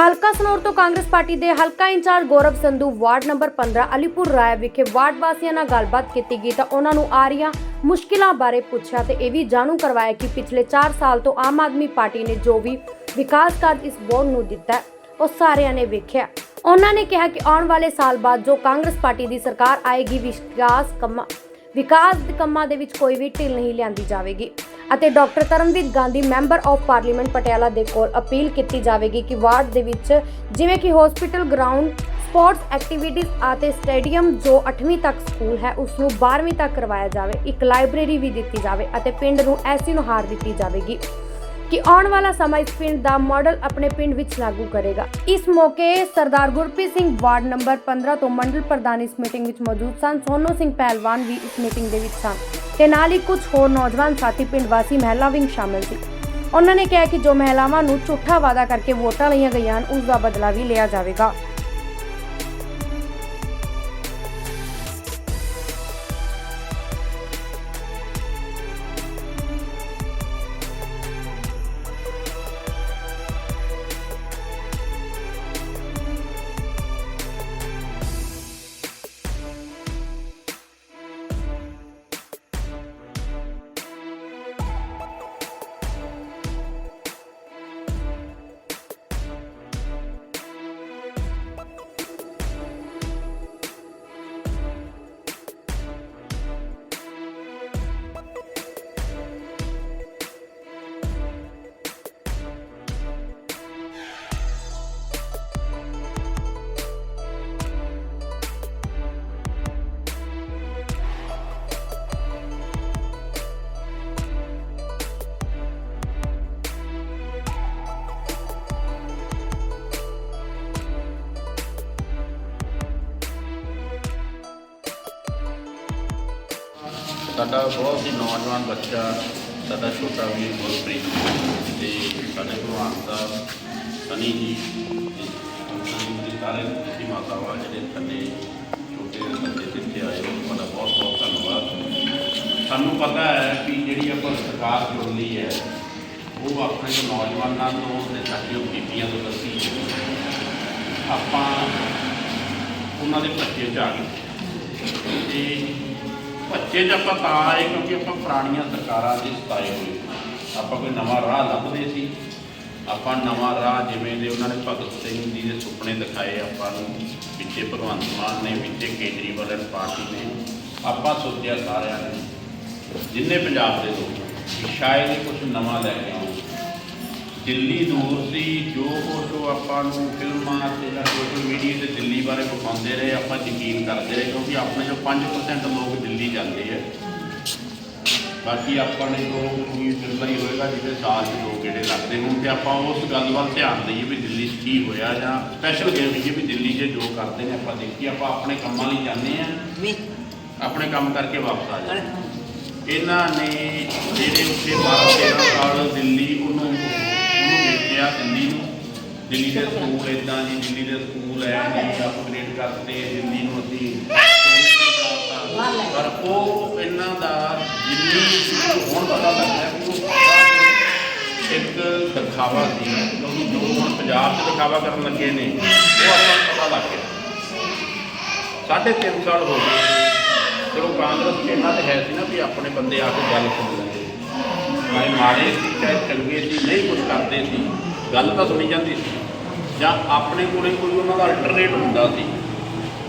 ਹਲਕਾ ਸਨੌਰ ਤੋਂ ਕਾਂਗਰਸ ਪਾਰਟੀ ਦੇ ਹਲਕਾ incharge Gaurav Sandhu ward number 15 Alipur Rai ਵਿਖੇ ਵਾਰਡ ਵਾਸੀਆਂ ਨਾਲ ਗੱਲਬਾਤ ਕੀਤੀ ਗਈ ਤਾਂ ਉਹਨਾਂ ਨੂੰ ਆ ਰਹੀਆਂ ਮੁਸ਼ਕਿਲਾਂ ਬਾਰੇ ਪੁੱਛਿਆ ਤੇ ਇਹ ਵੀ ਜਾਣੂ ਕਰਵਾਇਆ ਕਿ ਪਿਛਲੇ 4 ਸਾਲ ਤੋਂ ਆਮ ਆਦਮੀ ਪਾਰਟੀ ਨੇ ਜੋ ਵੀ ਵਿਕਾਸ ਕਾਰਜ ਇਸ ਬੋਰਡ ਨੂੰ ਦਿੱਤਾ ਉਹ ਸਾਰਿਆਂ ਨੇ ਵੇਖਿਆ ਉਹਨਾਂ ਨੇ ਕਿਹਾ ਕਿ ਆਉਣ ਵਾਲੇ ਸਾਲ ਬਾਅਦ ਜੋ ਕਾਂਗਰਸ ਪਾਰਟੀ ਦੀ ਸਰਕਾਰ ਆਏਗੀ, ਵਿਕਾਸ ਕੰਮਾਂ ਵਿਕਾਸ ਕੰਮਾਂ ਦੇ ਵਿੱਚ ਕੋਈ ਵੀ ਢਿੱਲ ਨਹੀਂ ਲਿਆਂਦੀ ਜਾਵੇਗੀ। ਅਤੇ doctor Taranvir Gandhi, member of parliament Patiala ਦੇ ਕੋਲ ਅਪੀਲ ਕੀਤੀ ਜਾਵੇਗੀ ਕਿ ਵਾਰਡ ਦੇ ਵਿੱਚ ਜਿਵੇਂ ਕਿ ਹਸਪੀਟਲ ਗਰਾਊਂਡ ਸਪੋਰਟਸ ਐਕਟੀਵਿਟੀਜ਼ ਅਤੇ ਸਟੇਡੀਅਮ ਜੋ 8ਵੀਂ ਤੱਕ ਸਕੂਲ ਹੈ ਉਸ ਨੂੰ 12ਵੀਂ ਤੱਕ ਕਰਵਾਇਆ ਜਾਵੇ, ਇੱਕ ਲਾਇਬ੍ਰੇਰੀ ਵੀ ਦਿੱਤੀ ਜਾਵੇ ਅਤੇ ਪਿੰਡ ਨੂੰ ਐਸੀ ਨੁਹਾਰ ਦਿੱਤੀ ਜਾਵੇਗੀ। ਕਿ ਆਉਣ ਵਾਲਾ ਸਮਾਂ ਇਸ ਪਿੰਡ ਦਾ ਮਾਡਲ ਆਪਣੇ ਪਿੰਡ ਵਿੱਚ ਲਾਗੂ ਕਰੇਗਾ। ਇਸ ਮੌਕੇ ਸਰਦਾਰ ਗੁਰਪ੍ਰੀਤ ਸਿੰਘ ਵਾਰਡ ਨੰਬਰ 15 ਤੋਂ ਮੰਡਲ ਪ੍ਰਧਾਨ ਇਸ ਮੀਟਿੰਗ ਵਿੱਚ ਮੌਜੂਦ ਸਨ। ਸੋਨੋ ਸਿੰਘ ਪਹਿਲਵਾਨ ਵੀ ਇਸ ਮੀਟਿੰਗ ਦੇ ਵਿੱਚ ਸਨ। ਤੇ ਨਾਲ ਹੀ ਕੁਝ ਹੋਰ ਨੌਜਵਾਨ ਸਾਥੀ ਪਿੰਡ ਵਾਸੀ ਮਹਿਲਾ ਵਿੰਗ ਸ਼ਾਮਿਲ ਸੀ। ਉਹਨਾਂ ਨੇ ਕਿਹਾ ਕਿ ਜੋ ਮਹਿਲਾਵਾਂ ਨੂੰ ਝੂਠਾ ਵਾਅਦਾ ਕਰਕੇ ਵੋਟਾਂ ਲਈਆਂ ਗਈਆਂ ਹਨ, ਉਸ ਦਾ ਬਦਲਾ ਵੀ ਲਿਆ ਜਾਵੇਗਾ। ਸਾਡਾ ਬਹੁਤ ਹੀ ਨੌਜਵਾਨ ਬੱਚਾ, ਸਾਡਾ ਛੋਟਾ ਵੀਰ ਗੁਰਪ੍ਰੀਤ ਤੇ ਸਾਡੇ ਭਗਵਾਨ ਦਾ ਸਨੀ ਜੀ ਸਨੀ ਜੀ ਸਾਰੇ ਮਾਤਾ ਵਾ ਜਿਹੜੇ ਥੱਲੇ ਛੋਟੇ ਬੱਚੇ ਜਿੱਥੇ ਆਏ ਹੋ ਤੁਹਾਡਾ ਬਹੁਤ ਬਹੁਤ ਧੰਨਵਾਦ। ਸਾਨੂੰ ਪਤਾ ਹੈ ਕਿ ਜਿਹੜੀ ਆਪਾਂ ਸਰਕਾਰ ਚੁਣ ਹੈ, ਉਹ ਆਪਣੇ ਨੌਜਵਾਨਾਂ ਤੋਂ ਤੇ ਸਾਡੀਆਂ ਬੀਬੀਆਂ ਤੋਂ ਦੱਸੀ ਆਪਾਂ ਉਹਨਾਂ ਦੇ ਬੱਚੇ ਝਾੜ ਤੇ ਬੱਚੇ ਚ ਆਪਾਂ ਤਾਂ ਆਏ ਕਿਉਂਕਿ ਆਪਾਂ ਪੁਰਾਣੀਆਂ ਸਰਕਾਰਾਂ ਦੇ ਸਤਾਏ ਹੋਏ। ਆਪਾਂ ਕੋਈ ਨਵਾਂ ਰਾਹ ਲੱਭਦੇ ਸੀ। ਆਪਾਂ ਨਵਾਂ ਰਾਹ ਜਿਵੇਂ ਦੇ ਉਹਨਾਂ ਨੇ ਭਗਤ ਸਿੰਘ ਜੀ ਦੇ ਸੁਪਨੇ ਦਿਖਾਏ ਆਪਾਂ ਨੂੰ ਵਿੱਚੇ ਭਗਵੰਤ ਮਾਨ ਨੇ ਵਿੱਚੇ ਕੇਜਰੀਵਾਲ ਪਾਰਟੀ ਨੇ। ਆਪਾਂ ਸੋਚਿਆ ਸਾਰਿਆਂ ਨੇ, ਜਿੰਨੇ ਪੰਜਾਬ ਦੇ ਲੋਕ ਸ਼ਾਇਦ ਇਹ ਕੁਝ ਨਵਾਂ ਲੈ ਕੇ ਆਉਣ। ਦਿੱਲੀ ਦੂਰ ਸੀ ਜੋ ਕੁਝ ਆਪਾਂ ਨੂੰ ਫਿਲਮਾਂ ਤੇ ਜਾਂ ਸੋਸ਼ਲ ਮੀਡੀਆ ਤੇ ਦਿੱਲੀ ਬਾਰੇ ਵਿਖਾਉਂਦੇ ਰਹੇ ਆਪਾਂ ਯਕੀਨ ਕਰਦੇ ਰਹੇ ਕਿਉਂਕਿ ਆਪਣੇ ਜੋ 5% ਲੋਕ ਦਿੱਲੀ ਜਾਂਦੇ ਆ। ਬਾਕੀ ਆਪਾਂ ਨੇ ਜੋ ਕੋਈ ਮਿਲਦਾ ਹੀ ਹੋਏਗਾ ਜਿਹਦੇ ਸਾਲ ਚ ਲੋਕ ਜਿਹੜੇ ਲੱਗਦੇ ਹੋਣ ਤੇ ਆਪਾਂ ਉਸ ਗੱਲ ਵੱਲ ਧਿਆਨ ਦਈਏ ਵੀ ਦਿੱਲੀ 'ਚ ਕੀ ਹੋਇਆ ਜਾਂ ਸਪੈਸ਼ਲ ਗੇਮ ਵੀ ਵੀ ਦਿੱਲੀ 'ਚ ਜੋ ਕਰਦੇ ਨੇ ਆਪਾਂ ਦੇਖੀਏ ਆਪਾਂ ਆਪਣੇ ਕੰਮਾਂ ਲਈ ਜਾਂਦੇ ਆ। ਆਪਣੇ ਕੰਮ ਕਰਕੇ ਵਾਪਸ ਆ ਜਾਂਦੇ ਇਹਨਾਂ ਨੇ ਜਿਹੜੇ ਉੱਥੇ 12 13 ਸਾਲ ਦਿੱਲੀ ਉਹਨੂੰ ਉਹਨੂੰ ਵੇਚਿਆ ਦਿੱਲੀ ਨੂੰ ਦਿੱਲੀ ਦੇ ਸਕੂਲ ਇਦਾਂ ਜੀ ਦਿੱਲੀ ਦੇ ਸਕੂਲ ਐ ਜੀ ਅਪਗ੍ਰੇਡ ਕਰਤੇ ਦਿੱਲੀ ਨੂੰ ਅਸੀਂ। ਪਰ ਉਹ ਇਹਨਾਂ ਦਾ ਦਿੱਲੀ ਹੁਣ ਪਤਾ ਲੱਗਿਆ ਕਿ ਉਹ ਇੱਕ ਦਿਖਾਵਾ ਸੀ ਕਿਉਂਕਿ ਜੋ ਹੁਣ ਪੰਜਾਬ 'ਚ ਦਿਖਾਵਾ ਕਰਨ ਲੱਗੇ ਨੇ ਉਹ ਆਪਾਂ ਪਤਾ ਲੱਗ ਗਿਆ ਸਾਢੇ ਤਿੰਨ ਸਾਲ ਹੋ ਗਏ ਚਲੋ ਕਾਂਗਰਸ ਇਹਨਾਂ ਤੇ ਹੈ ਸੀ ਨਾ ਵੀ ਆਪਣੇ ਬੰਦੇ ਆ ਕੇ ਗੱਲ ਸੁਣ ਲੈਂਦੇ ਚਾਹੇ ਮਾੜੇ ਸੀ ਚਾਹੇ ਚੰਗੇ ਸੀ ਨਹੀਂ ਕੁਝ ਕਰਦੇ ਸੀ ਗੱਲ ਤਾਂ ਸੁਣੀ ਜਾਂਦੀ ਸੀ ਜਾਂ ਆਪਣੇ ਕੋਲੇ ਕੋਈ ਉਹਨਾਂ ਦਾ ਅਲਟਰਨੇਟ ਹੁੰਦਾ ਸੀ?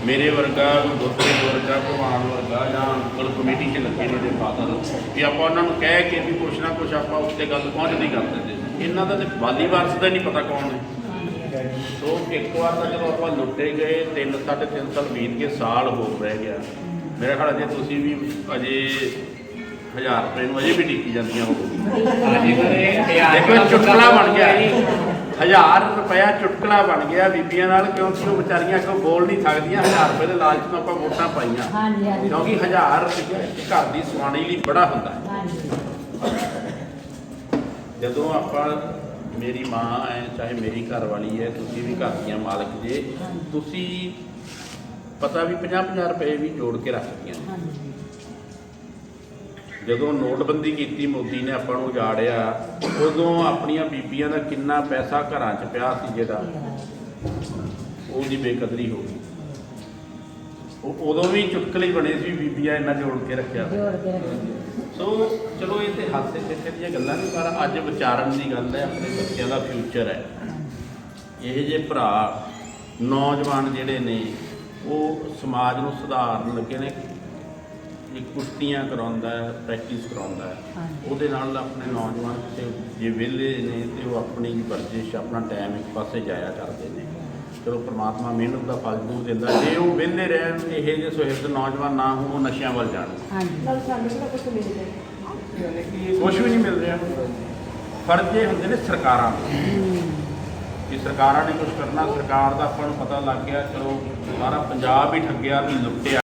ਮੇਰੇ ਵਰਗਾ ਗੁਰਪ੍ਰੀਤ ਵਰਗਾ ਭਗਵਾਨ ਵਰਗਾ ਜਾਂ ਅੰਕਲ ਕਮੇਟੀ 'ਚ ਲੱਗੇ ਨੇ ਦੇ ਫਾਦਰ ਵੀ ਆਪਾਂ ਉਹਨਾਂ ਨੂੰ ਕਹਿ ਕੇ ਵੀ ਕੁਛ ਨਾ ਕੁਛ ਆਪਾਂ ਉੱਤੇ ਗੱਲ ਪਹੁੰਚਦੀ ਕਰ ਦਿੰਦੇ ਸੀ। ਇਹਨਾਂ ਦਾ ਤੇ ਬਾਲੀ ਵਾਰਸ ਦਾ ਨਹੀਂ ਪਤਾ ਕੌਣ ਹੈ ਸੋ ਇੱਕ ਵਾਰ ਤਾਂ ਜਦੋਂ ਆਪਾਂ ਲੁੱਟੇ ਗਏ ਤਿੰਨ ਸਾਢੇ ਤਿੰਨ ਸਾਲ ਬੀਤ ਕੇ ਸਾਲ ਹੋ ਰਹਿ ਗਿਆ। ਮੇਰੇ ਖਿਆਲ ਅਜੇ ਤੁਸੀਂ ਵੀ ਅਜੇ 1000 ਰੁਪਏ ਨੂੰ ਅਜੇ ਵੀ ਟਿੱਕੀ ਜਾਂਦੀਆਂ ਹੋਵੋਗੀਆਂ। ਦੇਖੋ ਚੁਟਕਲਾ ਬਣ ਗਿਆ। ਜੀ 1000 ਰੁਪਇਆ ਚੁਟਕਲਾ ਬਣ ਗਿਆ ਬੀਬੀਆਂ ਨਾਲ ਕਿਉਂਕਿ ਉਹ ਵਿਚਾਰੀਆਂ ਕੋਈ ਬੋਲ ਨਹੀਂ ਸਕਦੀਆਂ 1000 ਰੁਪਏ ਦੇ ਲਾਲਚ ਨੂੰ ਆਪਾਂ ਵੋਟਾਂ ਪਾਈਆਂ। ਹਾਂਜੀ ਹਾਂਜੀ। ਕਿਉਂਕਿ 1000 ਰੁਪਇਆ ਇੱਕ ਘਰ ਦੀ ਸਵਾਣੀ ਲਈ ਬੜਾ ਹੁੰਦਾ ਹੈ। ਜਦੋਂ ਆਪਾਂ ਮੇਰੀ ਮਾਂ ਹੈ ਚਾਹੇ ਮੇਰੀ ਘਰ ਵਾਲੀ ਹੈ ਤੁਸੀਂ ਵੀ ਘਰ ਦੀਆਂ ਮਾਲਕ ਜੇ ਤੁਸੀਂ ਪਤਾ ਵੀ 50 50 ਰੁਪਏ ਵੀ ਜੋੜ ਕੇ ਰੱਖਦੀਆਂ ਨੇ। ਜਦੋਂ ਨੋਟਬੰਦੀ ਕੀਤੀ ਮੋਦੀ ਨੇ ਆਪਾਂ ਨੂੰ ਉਜਾੜਿਆ ਉਦੋਂ ਆਪਣੀਆਂ ਬੀਬੀਆਂ ਦਾ ਕਿੰਨਾ ਪੈਸਾ ਘਰਾਂ 'ਚ ਪਿਆ ਸੀ ਜਿਹੜਾ? ਉਹਦੀ ਬੇਕਦਰੀ ਹੋ ਗਈ। ਉਹ ਉਦੋਂ ਵੀ ਚੁਟਕਲੇ ਬਣੇ ਸੀ ਬੀਬੀਆਂ ਇੰਨਾ ਜੋੜ ਕੇ ਰੱਖਿਆ। ਸੋ ਚਲੋ ਇਹ ਤੇ ਹਾਸੇ ਖੇਡੇ ਦੀਆਂ ਗੱਲਾਂ ਨਹੀਂ ਪਰ ਅੱਜ ਵਿਚਾਰਨ ਦੀ ਗੱਲ ਹੈ ਆਪਣੇ ਬੱਚਿਆਂ ਦਾ ਫਿਊਚਰ ਹੈ। ਇਹ ਜੇ ਭਰਾ ਨੌਜਵਾਨ ਜਿਹੜੇ ਨੇ ਉਹ ਸਮਾਜ ਨੂੰ ਸੁਧਾਰਨ ਲੱਗੇ ਨੇ। ਇਹ ਕੁਸ਼ਤੀਆਂ ਕਰਾਉਂਦਾ ਹੈ ਪ੍ਰੈਕਟਿਸ ਕਰਾਉਂਦਾ ਹੈ। ਉਹਦੇ ਨਾਲ ਆਪਣੇ ਨੌਜਵਾਨ ਤੇ ਜੇ ਵਿਹਲੇ ਨੇ ਤੇ ਉਹ ਆਪਣੀ ਵਰਜਿਸ਼ ਆਪਣਾ ਟਾਈਮ ਇੱਕ ਪਾਸੇ ਜਾਇਆ ਕਰਦੇ ਨੇ। ਚਲੋ ਪ੍ਰਮਾਤਮਾ ਮਿਹਨਤ ਦਾ ਫਲ ਜ਼ਰੂਰ ਦਿੰਦਾ। ਜੇ ਉਹ ਵਿਹਲੇ ਰਹਿਣ ਇਹ ਜੇ ਸੁਹਿਰਦ ਨੌਜਵਾਨ ਨਾ ਹੋਣ ਉਹ ਨਸ਼ਿਆਂ ਵੱਲ ਜਾਣ। ਹਾਂਜੀ। ਕੁਝ ਵੀ ਨਹੀਂ ਮਿਲ ਰਿਹਾ। ਫਰਜ਼ ਹੁੰਦੇ ਨੇ ਸਰਕਾਰਾਂ ਦੇ। ਕਿ ਸਰਕਾਰਾਂ ਨੇ ਕੁਝ ਕਰਨਾ ਸਰਕਾਰ ਦਾ ਆਪਾਂ ਨੂੰ ਪਤਾ ਲੱਗ ਗਿਆ ਚਲੋ ਸਾਰਾ ਪੰਜਾਬ ਹੀ ਠੱਗਿਆ ਵੀ ਲੁੱਟਿਆ।